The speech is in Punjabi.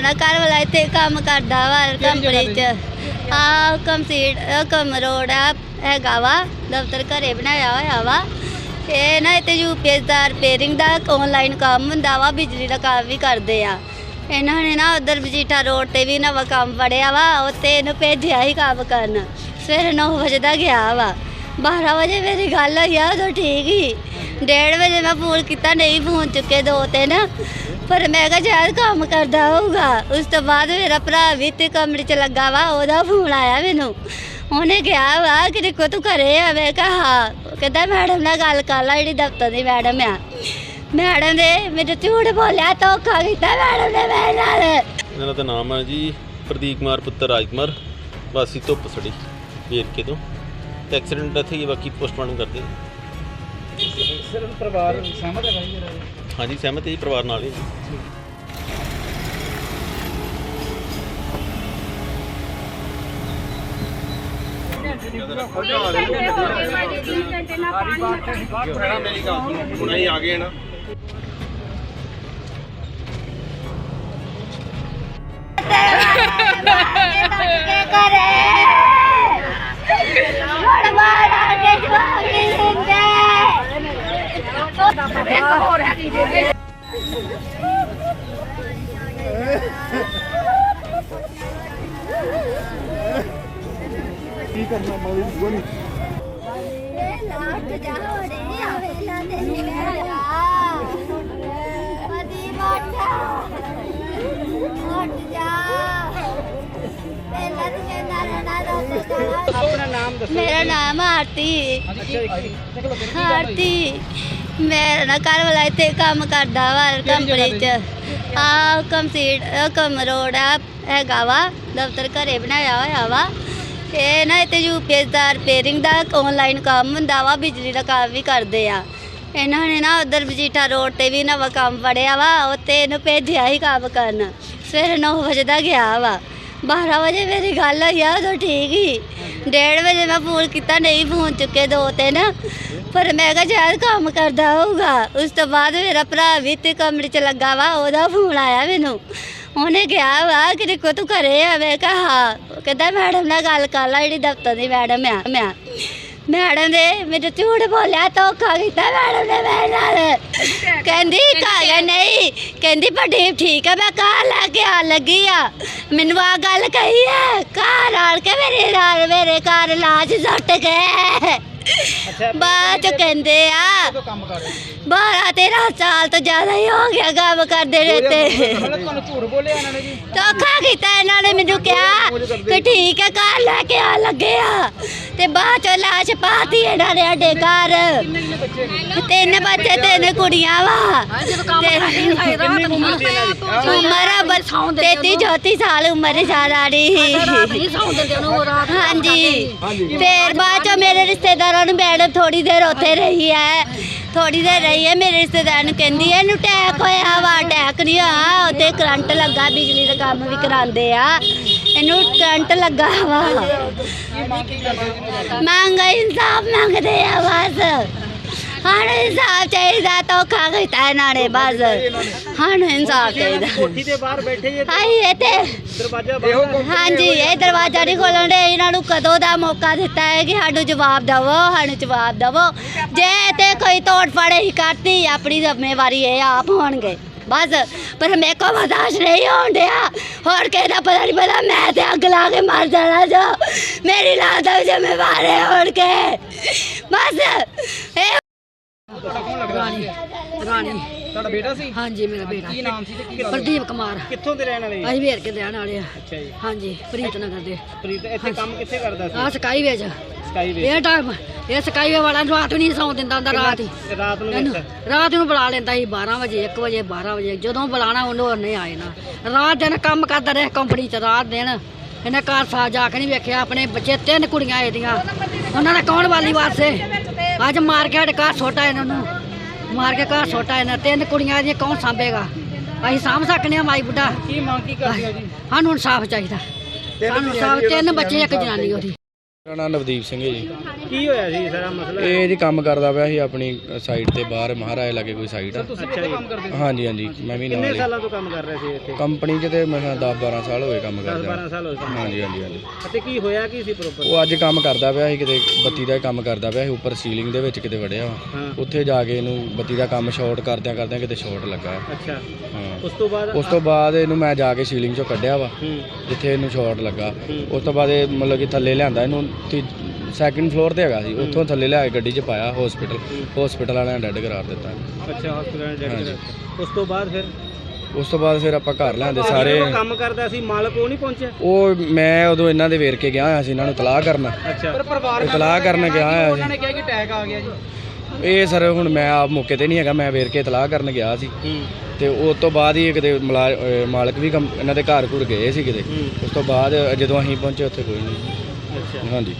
ਨਾ ਘਰ ਵਾਲਾ ਇੱਥੇ ਕੰਮ ਕਰਦਾ ਵਾ ਕੰਪਨੀ 'ਚ। ਆ ਕੰਪਲੀਟ ਕਮ ਰੋਡ ਆ ਹੈਗਾ ਵਾ ਦਫ਼ਤਰ ਘਰੇ ਬਣਾਇਆ ਹੋਇਆ ਵਾ। ਇਹ ਨਾ ਇੱਥੇ ਯੂਪੀਐਸ ਦਾ ਰਿਪੇਅਰਿੰਗ ਦਾ ਆਨਲਾਈਨ ਕੰਮ ਹੁੰਦਾ ਵਾ ਬਿਜਲੀ ਦਾ ਕੰਮ ਵੀ ਕਰਦੇ ਆ। ਇਹਨਾਂ ਨੇ ਨਾ ਉਧਰ ਬਜੀਠਾ ਰੋਡ ਤੇ ਵੀ ਨਵਾਂ ਕੰਮ ਫੜਿਆ ਵਾ ਉੱਥੇ ਇਹਨੂੰ ਭੇਜਿਆ ਹੀ ਕੰਮ ਕਰਨ। ਸਵੇਰੇ 9 ਵਜੇ ਦਾ ਗਿਆ ਵਾ। 12 ਵਜੇ ਮੇਰੀ ਗੱਲ ਹੋਈ ਆ ਉਦੋਂ ਠੀਕ ਹੀ 1:30 ਵਜੇ ਮੈਂ ਫੋਨ ਕੀਤਾ ਨਹੀਂ ਫੋਨ ਚੁੱਕੇ ਦੋ ਤਿੰਨ। ਪਰ ਮੈਂ ਕਿਹਾ ਸ਼ਾਇਦ ਕੰਮ ਕਰਦਾ ਹੋਊਗਾ। ਉਸ ਤੋਂ ਬਾਅਦ ਮੇਰਾ ਭਰਾ ਵੀ ਤੇ ਕਮਰੇ 'ਚ ਲੱਗਾ ਵਾ ਉਹਦਾ ਫੋਨ ਆਇਆ ਮੈਨੂੰ। ਉਹਨੇ ਕਿਹਾ ਵਾ ਕਿ ਦੇਖੋ ਤੂੰ ਘਰੇ ਆ? ਮੈਂ ਕਿਹਾ ਹਾਂ। ਕਹਿੰਦਾ ਮੈਡਮ ਨਾਲ ਗੱਲ ਕਰ ਲੈ ਜਿਹੜੀ ਦਫ਼ਤਰ ਦੀ ਮੈਡਮ ਆ। ਮੈਡਮ ਨੇ ਮੈਨੂੰ ਝੂਠ ਬੋਲਿਆ ਧੋਖਾ ਕੀਤਾ ਮੈਡਮ ਨੇ ਮੇਰੇ ਨਾਲ। ਇਹਨਾਂ ਦਾ ਨਾਮ ਹੈ ਜੀ ਪ੍ਰਦੀਪ ਕੁਮਾਰ ਪੁੱਤਰ ਰਾਜਕੁਮਾਰ। ਵਾਸੀ ਧੁੱਪ ਸੜੀ ਵੇਰਕੇ ਤੋਂ। ਤੇ ਐਕਸੀਡੈਂਟ ਇੱਥੇ ਹੀ ਬਾਕੀ ਪੋਸਟਮਾਰਟਮ ਕਰਦੇ ਹਾਂ। ਸਿਰਫ ਪਰਿਵਾਰ ਸਹਿਮਤ ਹੈ ਭਾਈ ਜਿਹੜਾ ਹਾਂਜੀ ਸਹਿਮਤ ਹੈ ਜੀ ਪਰਿਵਾਰ ਨਾਲ ਹੀ ਜੀ। ਮੇਰੀ ਗੱਲ ਸੁਣੋ ਹੁਣ ਅਸੀਂ ਆ ਗਏ ਨਾ। ਕੀ ਕਰਨਾ ਮੌਲੀ ਗੋਲੀ ਆਪਣਾ ਨਾਮ ਦੱਸੋ। ਮੇਰਾ ਨਾਮ ਆਰਤੀ। ਇੱਕ ਆਰਤੀ। ਮੇਰਾ ਨਾ ਘਰ ਵਾਲਾ ਇੱਥੇ ਕੰਮ ਕਰਦਾ ਵਾ ਕੰਪਨੀ 'ਚ। ਆ ਕੰਪਲੀਟ ਕਮ ਰੋਡ ਆ ਹੈਗਾ ਵਾ ਦਫ਼ਤਰ ਘਰੇ ਬਣਾਇਆ ਹੋਇਆ ਵਾ। ਇਹ ਨਾ ਇੱਥੇ ਯੂਪੀਐਸ ਦਾ ਰਿਪੇਅਰਿੰਗ ਦਾ ਆਨਲਾਈਨ ਕੰਮ ਹੁੰਦਾ ਵਾ ਬਿਜਲੀ ਦਾ ਕੰਮ ਵੀ ਕਰਦੇ ਆ। ਇਹਨਾਂ ਨੇ ਨਾ ਉਧਰ ਬਜੀਠਾ ਰੋਡ ਤੇ ਵੀ ਨਵਾਂ ਕੰਮ ਫੜਿਆ ਵਾ ਉੱਥੇ ਇਹਨੂੰ ਭੇਜਿਆ ਹੀ ਕੰਮ ਕਰਨ। ਸਵੇਰੇ 9 ਵਜੇ ਦਾ ਗਿਆ ਵਾ। 12 ਵਜੇ ਮੇਰੀ ਗੱਲ ਹੋਈ ਆ ਉਦੋਂ ਠੀਕ ਹੀ 1:30 ਵਜੇ ਮੈਂ ਫੋਨ ਕੀਤਾ ਨਹੀਂ ਫੋਨ ਚੁੱਕੇ ਦੋ ਤਿੰਨ। ਪਰ ਮੈਂ ਕਿਹਾ ਸ਼ਾਇਦ ਕੰਮ ਕਰਦਾ ਹੋਊਗਾ। ਉਸ ਤੋਂ ਬਾਅਦ ਮੇਰਾ ਭਰਾ ਵੀ ਤੇ ਕਮਰੇ 'ਚ ਲੱਗਾ ਵਾ ਉਹਦਾ ਫੋਨ ਆਇਆ ਮੈਨੂੰ। ਉਹਨੇ ਕਿਹਾ ਵਾ ਕਿ ਦੇਖੋ ਤੂੰ ਘਰੇ ਆ। ਮੈਂ ਕਿਹਾ ਹਾਂ। ਉਹ ਕਹਿੰਦਾ ਮੈਡਮ ਨਾਲ ਗੱਲ ਕਰ ਲੈ ਜਿਹੜੀ ਦਫ਼ਤਰ ਦੀ ਮੈਡਮ ਆ ਮੈਂ। ਮੈਡਮ ਨੇ ਮੈਨੂੰ ਝੂਠ ਬੋਲਿਆ ਧੋਖਾ ਕੀਤਾ ਮੈਡਮ ਨੇ ਮੇਰੇ ਨਾਲ। ਕਹਿੰਦੀ ਕਾਗਾ ਨਹੀਂ। ਕਹਿੰਦੀ ਪ੍ਰਦੀਪ ਠੀਕ ਹੈ ਮੈਂ ਕਾਰ ਲੈ ਲੱਗੀ ਆ। ਮੈਨੂੰ ਆ ਗੱਲ ਕਹੀ ਹੈ ਕਾਰ ਆਲ ਕੇ ਮੇਰੇ ਨਾਲ ਮੇਰੇ ਘਰ ਲਾਜ ਸੁੱਟ ਗਏ। ਬਾਅਦ ਚ ਕਹਿੰਦੇ ਆ ਕੰਮ ਕਰ ਰਹੇ 12 13 ਸਾਲ ਤੋਂ ਜ਼ਿਆਦਾ ਹੀ ਹੋ ਗਿਆ ਕੰਮ ਕਰਦੇ ਰਹਤੇ ਮਤਲਬ ਤੁਹਾਨੂੰ ਝੂਠ ਬੋਲਿਆ ਇਹਨਾਂ ਨੇ ਜੀ। ਧੋਖਾ ਕੀਤਾ ਇਹਨਾਂ ਨੇ ਮੈਨੂੰ ਕਿਹਾ ਕਿ ਠੀਕ ਹੈ ਘਰ ਲੈ ਕੇ ਆ ਲੱਗੇ ਆ। ਤੇ ਬਾਅਦ ਚ ਲਾਸ਼ ਪਾਤੀ ਇਹਨਾਂ ਨੇ ਸਾਡੇ ਘਰ। ਤਿੰਨ ਬੱਚੇ ਤਿੰਨ ਕੁੜੀਆਂ ਵਾ। ਉਮਰ ਆ ਬਸ 33 34 ਸਾਲ ਉਮਰ ਜ਼ਿਆਦਾ ਨਹੀਂ ਹਾਂਜੀ। ਫਿਰ ਬਾਅਦ ਚ ਮੇਰੇ ਰਿਸ਼ਤੇਦਾਰਾਂ ਨੂੰ ਮੈਡਮ ਥੋੜੀ ਦੇਰ ਉੱਥੇ ਰਹੀ ਹੈ। ਥੋੜੀ ਦੇਰ ਰਹੀ ਹੈ ਮੇਰੇ ਰਿਸ਼ਤੇਦਾਰ ਨੂੰ ਕਹਿੰਦੀ ਹੈ ਇਹਨੂੰ ਟੈਕ ਹੋਇਆ ਵਾ ਟੈਕ ਨਹੀਂ ਹੋਇਆ। ਉੱਥੇ ਕਰੰਟ ਲੱਗਾ ਬਿਜਲੀ ਦਾ ਕੰਮ ਵੀ ਕਰਾਉਂਦੇ ਆ। ਇਹਨੂੰ ਕਰੰਟ ਲੱਗਾ ਵਾ। ਮੰਗ ਇਨਸਾਫ ਮੰਗਦੇ ਆ ਬਸ। ਹਾਂ ਇਨਸਾਫ ਚਾਹੀਦਾ ਧੋਖਾ ਕੀਤਾ ਇਹਨਾਂ ਨੇ ਬਸ। ਹਾਂ ਇਨਸਾਫ ਚਾਹੀਦਾ। ਕੋਠੀ ਦੇ ਬਾਹਰ ਬੈਠੇ ਜੇ ਹਾਈ ਇਹ ਤੇ ਦਰਵਾਜ਼ਾ ਹਾਂਜੀ ਇਹ ਦਰਵਾਜ਼ਾ ਨਹੀਂ ਖੋਲਣ ਦੇ। ਇਹਨਾਂ ਨੂੰ ਕਦੋਂ ਦਾ ਮੌਕਾ ਦਿੱਤਾ ਹੈ ਕਿ ਸਾਨੂੰ ਜਵਾਬ ਦਿਵੋ ਸਾਨੂੰ ਜਵਾਬ ਦਿਵੋ। ਜੇ ਤੇ ਕੋਈ ਤੋੜ ਫੜੇ ਹੀ ਕਰਤੀ ਆਪਣੀ ਜ਼ਿੰਮੇਵਾਰੀ ਇਹ ਆਪ ਹੋਣਗੇ। ਬਸ ਪਰ ਮੇਰੇ ਕੋ ਬਰਦਾਸ਼ਤ ਨਹੀਂ ਹੋਣ ਡਿਆ। ਹੋਰ ਕਿਸੇ ਦਾ ਪਤਾ ਨਹੀਂ ਪਤਾ ਮੈਂ ਤੇ ਅੱਗ ਲਾ ਕੇ ਮਰ ਜਾਣਾ ਜੋ। ਮੇਰੀ ਲਾਸ਼ ਦਾ ਜ਼ਿੰਮੇਵਾਰ ਹੈ ਹੋਣ ਕੇ ਬਸ ਇਹ ਤੁਹਾਡਾ ਕੌਣ ਲੱਗਦਾ ਸੀ ਰਾਣੀ। ਤੁਹਾਡਾ ਬੇਟਾ ਸੀ? ਹਾਂਜੀ ਮੇਰਾ ਬੇਟਾ। ਕੀ ਨਾਮ ਸੀ ਤੇ ਕੀ ਗੱਲ ਪ੍ਰਦੀਪ ਕੁਮਾਰ। ਕਿੱਥੋਂ ਦੇ ਰਹਿਣ ਵਾਲੇ? ਅਸੀਂ ਵੇਰ ਕੇ ਦੇਣ ਵਾਲੇ ਆ। ਅੱਛਾ ਜੀ। ਹਾਂਜੀ ਪ੍ਰੀਤ ਨਗਰ ਦੇ। ਪ੍ਰੀਤ ਇੱਥੇ ਕੰਮ ਕਿੱਥੇ ਕਰਦਾ ਆ ਸੀ ਸਕਾਈ ਵੇਜ ਸਕਾਈ ਵੇ ਇਹ ਟਾਈਮ ਇਹ ਸਕਾਈ ਵੇ ਵਾਲਾ ਰਾਤ ਨੂੰ ਨਹੀਂ ਸੌਂ ਦਿੰਦਾ ਹੁੰਦਾ ਰਾਤ ਹੀ। ਰਾਤ ਨੂੰ ਇਹਨੂੰ ਰਾਤ ਨੂੰ ਬੁਲਾ ਲੈਂਦਾ ਸੀ 12 ਵਜੇ 1 ਵਜੇ 12 ਵਜੇ। ਜਦੋਂ ਬੁਲਾਣਾ ਉਹਨੂੰ ਉਹਨੇ ਆਏ ਨਾ। ਰਾਤ ਦਿਨ ਕੰਮ ਕਰਦਾ ਰਿਹਾ ਕੰਪਨੀ 'ਚ ਰਾਤ ਦਿਨ। ਇਹਨੇ ਘਰ ਸਾ ਜਾ ਕੇ ਨਹੀਂ ਵੇਖਿਆ ਆਪਣੇ ਬੱਚੇ ਤਿੰਨ ਕੁੜੀਆਂ ਇਹਦੀਆਂ। ਉਹਨਾਂ ਦਾ ਕੌਣ ਵਾਲੀ ਵਾਰਸੇ? ਅੱਜ ਮਾਰ ਕੇ ਸਾਡੇ ਘਰ ਛੋਟਾ ਇਹਨਾਂ ਨੂੰ ਮਾਰ ਕੇ ਘਰ ਛੋਟਾ ਇਹਨਾਂ ਤਿੰਨ ਕੁੜੀਆਂ ਇਹਦੀਆਂ ਕੌਣ ਸਾਂਭੇਗਾ? ਅਸੀਂ ਸਾਂਭ ਸਕਨੇ ਆ ਮਾਈ ਬੁੱਢਾ। ਕੀ ਮੰਗ ਕੀ ਕਰਦੇ ਹੋ ਜੀ? ਸਾਨੂੰ ਇਨਸਾਫ ਚਾਹੀਦਾ। ਸਾਨੂੰ ਇਨਸਾਫ ਤਿੰਨ ਬੱਚੇ ਇੱਕ ਜਨਾਨੀ ਉਹਦੀ। ਮੇਰਾ ਨਾਮ ਨਵਦੀਪ ਸਿੰਘ ਹੈ ਜੀ। ਕੀ ਹੋਇਆ ਸੀ ਸਾਰਾ ਮਸਲਾ? ਇਹ ਜੀ ਕੰਮ ਕਰਦਾ ਪਿਆ ਸੀ ਆਪਣੀ ਸਾਈਡ ਤੇ ਬਾਹਰ ਮਹਾਰਾਜ ਲਾਗੇ ਕੋਈ ਸਾਈਟ ਆ। ਹਾਂਜੀ ਹਾਂਜੀ ਮੈਂ ਵੀ ਨਾਲ ਕਿੰਨੇ ਹੀ। ਸਾਲਾਂ ਤੋਂ ਕੰਮ ਕਰ ਰਹੇ ਸੀ ਇੱਥੇ? ਕੰਪਨੀ 'ਚ ਤੇ ਮੈਂ 10 12 ਸਾਲ ਹੋਏ ਕੰਮ 10 ਕਰਦਾ 12 ਸਾਲ ਹੋਏ ਕੰਮ ਹਾਂਜੀ ਹਾਂਜੀ ਹਾਂਜੀ। ਅਤੇ ਕੀ ਹੋਇਆ ਕੀ ਸੀ ਪ੍ਰੋਪਰ ਉਹ ਅੱਜ ਕੰਮ ਕਰਦਾ ਪਿਆ ਸੀ ਕਿਤੇ ਬੱਤੀ ਦਾ ਹੀ ਕੰਮ ਕਰਦਾ ਪਿਆ ਸੀ ਉੱਪਰ ਸੀਲਿੰਗ ਦੇ ਵਿੱਚ ਕਿਤੇ ਵੜਿਆ ਵਾ। ਹਾਂ। ਉੱਥੇ ਜਾ ਕੇ ਇਹਨੂੰ ਬੱਤੀ ਦਾ ਕੰਮ ਸ਼ਾਰਟ ਕਰਦਿਆਂ ਕਰਦਿਆਂ ਕਿਤੇ ਸ਼ਾਰਟ ਲੱਗਾ। ਅੱਛਾ। ਹਾਂ। ਉਸ ਤੋਂ ਬਾਅਦ ਉਸ ਤੋਂ ਬਾਅਦ ਇਹਨੂੰ ਮੈਂ ਜਾ ਕੇ ਸੀਲਿੰਗ 'ਚੋਂ ਕੱਢਿਆ ਵਾ ਹੂੰ। ਜਿੱਥੇ ਇਹਨੂੰ ਸ਼ਾਰਟ ਲੱਗਾ। ਹੂੰ। ਉਸ ਤੋਂ ਬਾਅਦ ਇਹ ਮਤਲਬ ਕਿ ਥੱਲੇ ਲਿਆਂਦਾ ਇਹਨੂੰ ਸੈਕਿੰਡ ਫਲੋਰ ਤੇ ਹੈਗਾ ਸੀ ਉੱਥੋਂ ਥੱਲੇ ਲਿਆ ਕੇ ਗੱਡੀ 'ਚ ਪਾਇਆ ਹਸਪੀਟਲ ਹਸਪੀਟਲ ਵਾਲਿਆਂ ਨੇ ਡੈੱਡ ਕਰਾਰ ਦਿੱਤਾ। ਅੱਛਾ ਹਸਪੀਟਲ ਡੈਡ ਹਾਂਜੀ। ਉਸ ਤੋਂ ਬਾਅਦ ਫਿਰ? ਉਸ ਤੋਂ ਬਾਅਦ ਫਿਰ ਆਪਾਂ ਘਰ ਲਿਆਂਦੇ ਸਾਰੇ। ਜਦੋਂ ਕੰਮ ਕਰਦਾ ਸੀ ਮਾਲਕ ਉਹ ਨਹੀਂ ਪਹੁੰਚਿਆ? ਉਹ ਮੈਂ ਉਦੋਂ ਇਹਨਾਂ ਦੇ ਵੇਰ ਕੇ ਗਿਆ ਹੋਇਆ ਸੀ ਇਹਨਾਂ ਨੂੰ ਤਲਾਹ ਕਰਨ। ਅੱਛਾ। ਇਤਲਾਹ ਕਰਨ ਗਿਆ ਹੋਇਆ ਸੀ। ਕਿਹਾ ਕਿ ਅਟੈਕ ਆ ਗਿਆ ਜੀ। ਇਹ ਸਰ ਹੁਣ ਮੈਂ ਆਪ ਮੌਕੇ ਤੇ ਨਹੀਂ ਹੈਗਾ ਮੈਂ ਵੇਰ ਕੇ ਇਤਲਾਹ ਕਰਨ ਗਿਆ ਸੀ। ਹੂੰ। ਤੇ ਉਸ ਤੋਂ ਬਾਅਦ ਹੀ ਕਿਤੇ ਮੁਲਾ- ਅਹ ਮਾਲਕ ਵੀ ਕੰਮ- ਇਹਨਾਂ ਦੇ ਘਰ ਘੁਰ ਗਏ ਸੀ ਕਿਤੇ। ਹੂੰ। ਉਸ ਤੋਂ ਬਾਅਦ ਜਦੋਂ ਅਸੀਂ ਪਹੁੰਚੇ ਉੱਥੇ ਕੋਈ ਨਹੀਂ। ਹਾਂਜੀ।